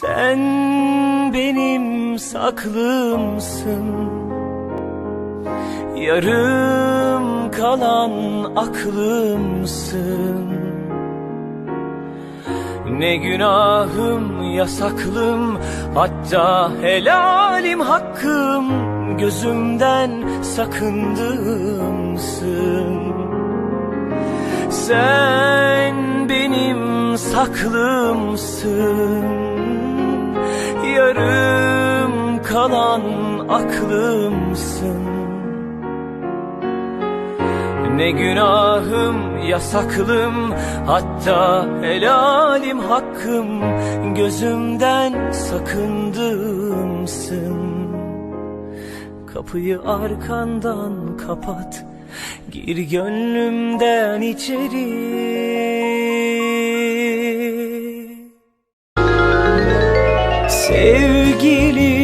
Sen benim saklımsın. Yarım kalan aklımsın. Ne günahım yasaklım Hatta helalim hakkım. Gözümden sakındığımsın. Sen benim saklımsın kalan aklımsın. Ne günahım yasaklım Hatta helalim hakkım Gözümden sakındığımsın. Kapıyı arkandan kapat Gir gönlümden içeri. Sevgilim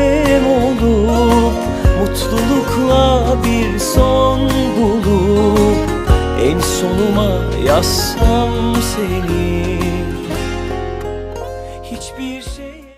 en son bulup En sonuma yazsam seni. Hiçbir şey